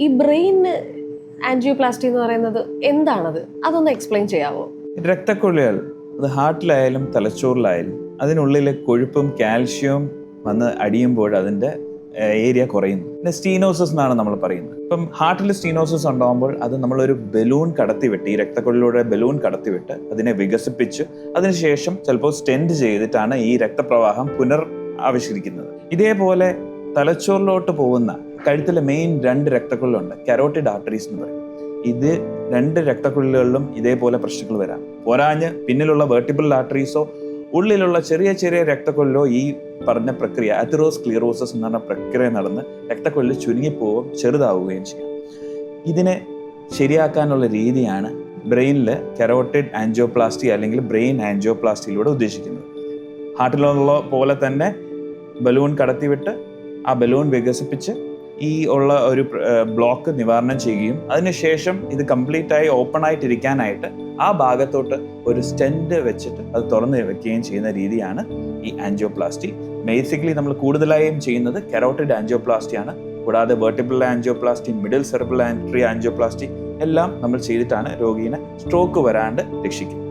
ഈ brain angioplasty എന്ന് പറയുന്നത് എന്താണത്? അതൊന്ന് എക്സ്പ്ലെയിൻ ചെയ്യാവോ? രക്തക്കൊള്ളികൾ അത് ഹാർട്ടിലായാലും തലച്ചോറിലായാലും അതിനുള്ളിലെ കൊഴുപ്പും കാൽഷ്യവും വന്ന് അടിയുമ്പോൾ അതിന്റെ ഏരിയ കുറയുന്നു. പിന്നെ സ്റ്റീനോസസ് എന്നാണ് നമ്മൾ പറയുന്നത്. ഇപ്പം ഹാർട്ടിൽ സ്റ്റീനോസസ് ഉണ്ടാകുമ്പോൾ അത് നമ്മളൊരു ബലൂൺ കടത്തിവിട്ട് ഈ രക്തക്കൊള്ളിലൂടെ ബലൂൺ കടത്തിവിട്ട് അതിനെ വികസിപ്പിച്ച് അതിനുശേഷം ചിലപ്പോൾ സ്റ്റെൻഡ് ചെയ്തിട്ടാണ് ഈ രക്തപ്രവാഹം പുനർ ആവിഷ്കരിക്കുന്നത്. ഇതേപോലെ തലച്ചോറിലോട്ട് പോകുന്ന കഴുത്തിലെ മെയിൻ രണ്ട് രക്തക്കുഴലുണ്ട്. കരോട്ടിഡ് ആർട്ടറീസ് എന്ന് പറയും. ഇത് രണ്ട് രക്തക്കുഴലുകളിലും ഇതേപോലെ പ്രശ്നങ്ങൾ വരാം. പോരാഞ്ഞ് പിന്നിലുള്ള വേർട്ടിബിൾ ആർട്ടറീസോ ഉള്ളിലുള്ള ചെറിയ ചെറിയ രക്തക്കൊല്ലോ ഈ പറഞ്ഞ പ്രക്രിയ അതിറോസ് ക്ലിയറോസസ് എന്ന് പറഞ്ഞ പ്രക്രിയ നടന്ന് രക്തക്കൊല്ല് ചുരുങ്ങിപ്പോവുകയും ചെറുതാവുകയും ചെയ്യും. ഇതിനെ ശരിയാക്കാനുള്ള രീതിയാണ് ബ്രെയിനിൽ കെറോട്ടിഡ് ആൻജിയോപ്ലാസ്റ്റി അല്ലെങ്കിൽ ബ്രെയിൻ ആൻജിയോപ്ലാസ്റ്റിയിലൂടെ ഉദ്ദേശിക്കുന്നത്. ഹാർട്ടിലുള്ള പോലെ തന്നെ ബലൂൺ കടത്തിവിട്ട് ആ ബലൂൺ വികസിപ്പിച്ച് ഈ ഉള്ള ഒരു ബ്ലോക്ക് നിവാരണം ചെയ്യുകയും അതിനുശേഷം ഇത് കംപ്ലീറ്റ് ആയി ഓപ്പൺ ആയിട്ടിരിക്കാനായിട്ട് ആ ഭാഗത്തോട്ട് ഒരു സ്റ്റെൻഡ് വെച്ചിട്ട് അത് തുറന്ന് വെക്കുകയും ചെയ്യുന്ന രീതിയാണ് ഈ ആൻജിയോപ്ലാസ്റ്റി ബേസിക്കലി നമ്മൾ കൂടുതലായും ചെയ്യുന്നത് കെറോട്ടിഡ് ആൻജിയോപ്ലാസ്റ്റി ആണ്. കൂടാതെ vertebral angioplasty middle cerebral artery angioplasty എല്ലാം നമ്മൾ ചെയ്തിട്ടാണ് രോഗീനെ സ്ട്രോക്ക് വരാണ്ട് രക്ഷിക്കുന്നത്